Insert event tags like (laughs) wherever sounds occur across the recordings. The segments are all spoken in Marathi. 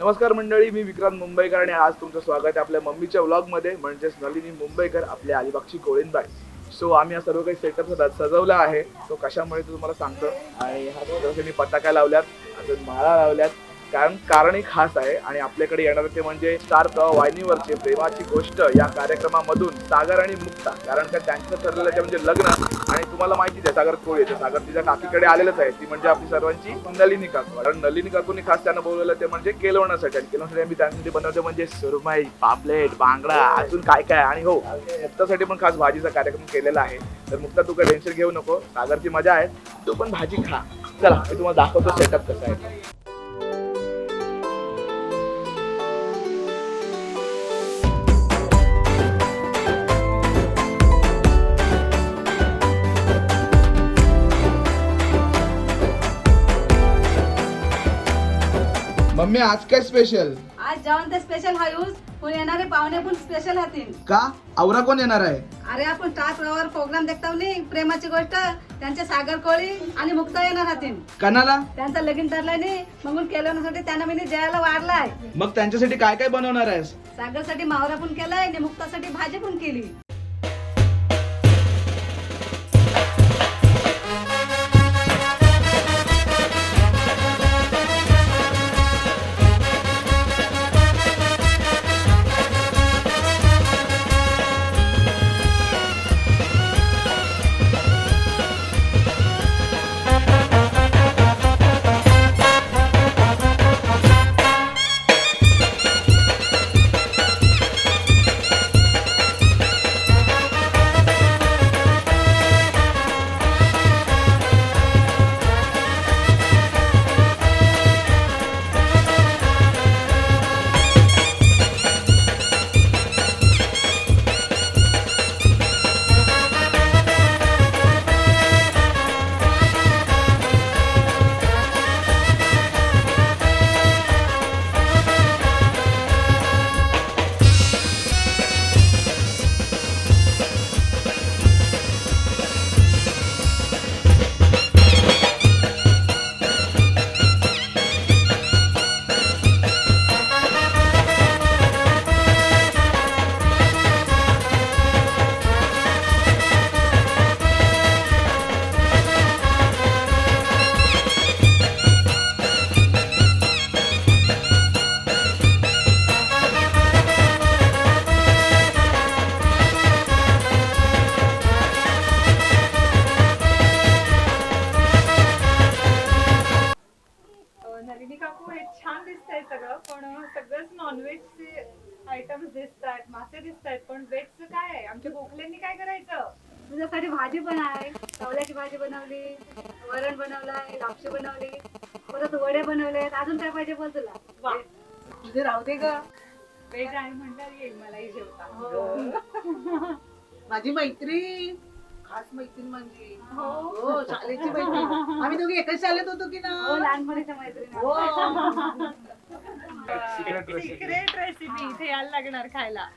नमस्कार मंडळी मी विक्रांत मुंबईकर आणि आज तुमचं स्वागत आहे आपल्या मम्मीच्या व्लॉगमध्ये म्हणजेच नलिनी मुंबईकर आपल्या अलिबागची कोळींबाई सो आम्ही हा सर्व काही सेटअप सजवला आहे. तो कशामुळे तो तुम्हाला सांगतो. आणि हा सजवण्यासाठी पताका लावल्यात अजून माळा लावल्यात कारण कारण एक खास आहे. आणि आपल्याकडे येणार ते म्हणजे स्टार प्रवाह वाहिनीवरचे प्रेमाची गोष्ट या कार्यक्रमामधून सागर आणि मुक्ता. कारण का त्यांचं ठरलेलं ते म्हणजे लग्न आणि तुम्हाला माहितीच आहे सागर कोळी आहे. सागर तिच्या काकीकडे आलेलंच आहे. ती म्हणजे आपली सर्वांची नलिनी काकू. कारण नलिनी काकूनी खास त्यांना बोलवलं ते म्हणजे केलवण्यासाठी आणि केलवण्यासाठी आम्ही त्यांसाठी बनवतो म्हणजे सुरमई पापलेट बांगडा अजून काय काय. आणि हो मुक्तासाठी पण खास भाजीचा कार्यक्रम केलेला आहे. तर मुक्ता तू काय टेन्शन घेऊ नको. सागरची मजा आहे. तू पण भाजी खा. चला मी तुम्हाला दाखवतो सेटअप कसा आहे. मम्मी आज काय स्पेशल आज जेवण ते स्पेशल हा यूज पण येणारे पाहुणे पण स्पेशल हातील का? आवरा कोण येणार आहे? अरे आपण स्टार प्रवार प्रोग्राम देखताव नी. प्रेमाची गोष्ट त्यांचे सागर कोळी आणि मुक्ता येणार हातील कणाला? त्यांचं लगीन ठरलंय नी. म्हणून केल्यासाठी त्यांना मी जयाला वाढलाय. मग त्यांच्यासाठी काय काय बनवणार आहेस? सागरसाठी मावरा पण केलाय आणि मुक्तासाठी भाजी पण केली. सगळं पण सगळंच नॉनव्हेजचे आयटम्स दिसत आहेत मासे दिसत आहेत पण व्हेजचं काय आहे? आमच्या गोखल्यांनी काय करायचं? तुझ्यासाठी भाजी पण आहे चवल्याची भाजी बनवली वरण बनवलंय लापशी बनवली परत वडे बनवले अजून काय पाहिजे बोल तुला? वा. तुझे राहू दे ग. व्हेज आहे म्हणल्यावर येईल मलाही जेवता. माझी मैत्रीण खास मैत्रीण म्हणजे हो. हो शाळेची मैत्रीण. आम्ही दोघी एकाच शाळेत होतो की ना? हो लहानपणीच्या मैत्रिणी. हो. सिक्रेट रेसिपी इथे यायला लागणार खायला.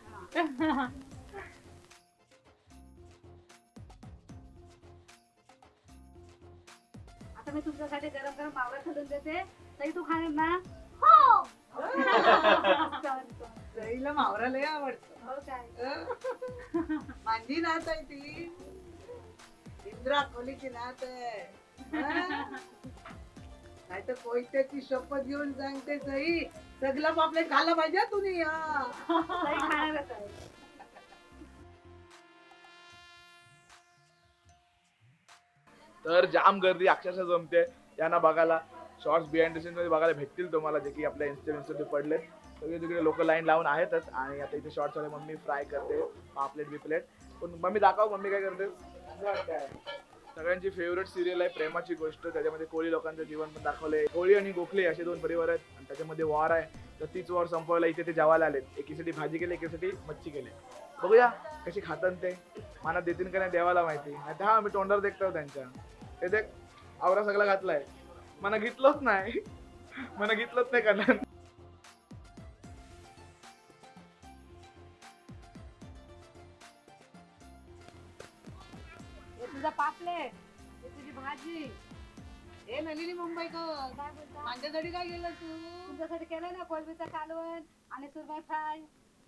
आता मी तुमच्यासाठी गरम गरम मावळा घालून देते. तरी तू खाणार ना? हो. जईला मावरा लय आवडतं. हो काय? माझी नात आहे ती. इंद्रा खोलीची नात आहे नाही तर कोयत्याची शपथ घेऊन सांगते सई सगळं आपल्या खायला पाहिजे तुम्ही हा. तर जाम गर्दी अक्षरशः जमते. यांना बघायला शॉर्ट्स बिहाइंड द मध्ये बघायला भेटतील तुम्हाला जे की आपल्या इन्स्टा पडले. सगळे तिकडे लोक लाईन लावून आहेतच. आणि आता इथे शॉर्ट्स वाले मम्मी फ्राय करते पापलेट बिपलेट. पण मम्मी दाखव मम्मी काय करते? सगळ्यांची फेवरेट सिरियल आहे प्रेमाची गोष्ट. त्याच्यामध्ये कोळी लोकांचं जीवन पण दाखवलंय. कोळी आणि गोखले असे दोन परिवार आहेत. आणि त्याच्यामध्ये वॉर आहे. तर तीच वर संपवायला इथे ते जेवायला आलेत. एकीसाठी भाजी केली एकीसाठी मच्छी केली. बघूया कशी खातात ते. मला देतील का नाही देवाला माहिती. नाही हा मी तोंडावर देखतो त्यांच्या. ते देख आवरा सगळा घातलाय. मला घेतलंच नाही. (laughs) मला घेतलंच नाही कारण तुझा पापलेट. तुझी भाजी. नली नलिनी मुंबईकर काय बोलता? माझ्यासाठी काय केलं तू? तुमच्यासाठी केलं ना कोलबीचा कालवण आणि सुरमई फ्राय.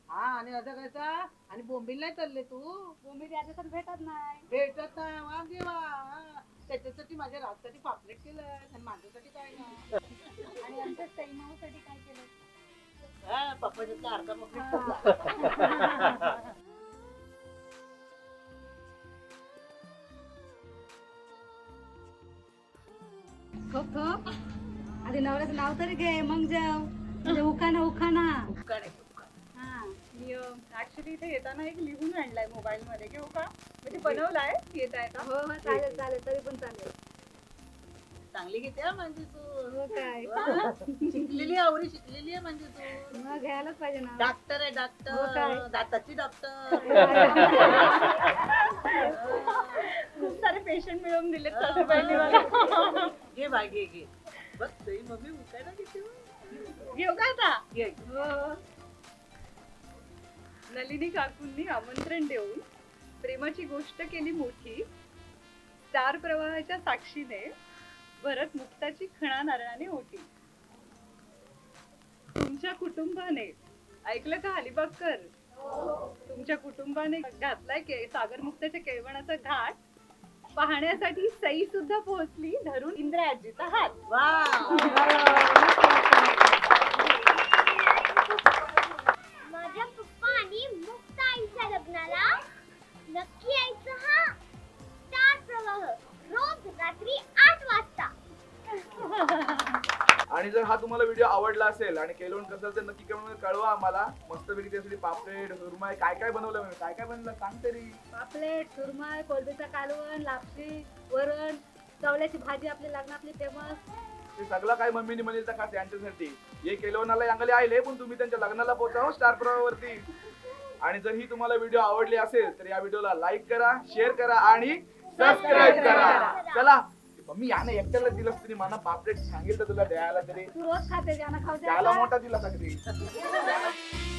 हा आणि असं कसा आणि बोंबील नाही चालले तू? बोंबील याच्या तर भेटत नाही. भेटत नाही वा देवा. हा. त्याच्यासाठी माझ्या राजसाठी पापलेट केलं आणि माझ्यासाठी काय नाही. आणि आमच्या सैमासाठी काय केलं हा, पप्पाच्यातला अर्धा पापलेट आधी नवऱ्याचं नाव तरी घे मग जाऊ म्हणजे उखाना उखाना हा. मी ऍक्च्युली इथे येताना एक लिहून आणलाय मोबाईल मध्ये घेऊ का? म्हणजे बनवलाय येता येता हो हो चालेल चालेल तरी पण चालेल. चांगली घेते हा म्हणजे तू. हो काय. वा. शिकलेली आवडी शिकलेली आहे म्हणजे तू. मग घ्यायलाच पाहिजे ना. डॉक्टर आहे हो काय? डॉक्टर दाताची डॉक्टर (laughs) खूप सारे पेशंट मिळवून दिलेत सासूबाईंनी मला? (laughs) घे बाय घे घे. बघ तरी मम्मी उठायला घेते. घेऊ का आता घे. नलिनी काकूंनी आमंत्रण देऊन प्रेमाची गोष्ट केली मोठी. स्टार प्रवाहाच्या साक्षीने भरत मुक्ताची खणा नारळाने होती. तुमच्या कुटुंबाने ऐकलं का अलिबागकर तुमच्या कुटुंबाने घातलाय के सागर मुक्ताच्या केळवणाचा घाट. पाहण्यासाठी सई सुद्धा पोहोचली धरून इंद्राजीचा हात. वा आणि जर हा तुम्हाला व्हिडिओ आवडला असेल आणि केलोन कसं तर नक्की कमेंट कळवा आम्हाला. मस्तपैकी त्यासाठी पापलेट सुरमाई काय काय बनवलं मी? काय काय बनवलं? सांग तरी. पापलेट सुरमई कोलबीचा कालवण लापशी वरण चवल्याची भाजी आपली लग्नातली फेमस ते सगळं काय मम्मीने म्हणेल तर खास यांच्यासाठी हे केलोनाला यांगले आले पण तुम्ही त्यांच्या लग्नाला पोहोचा स्टार प्रवाहावरती. आणि जर ही तुम्हाला व्हिडिओ आवडली असेल तर या व्हिडिओला लाईक करा शेअर करा आणि सबस्क्राईब करा. चला. मम्मी याने एकट्याला दिलंस तरी मला पापलेट सांगितलं तुला द्यायला तरी. तू रोज खाते ज्यांना खाऊ त्याला. द्या मोठा दिला सगळी (laughs)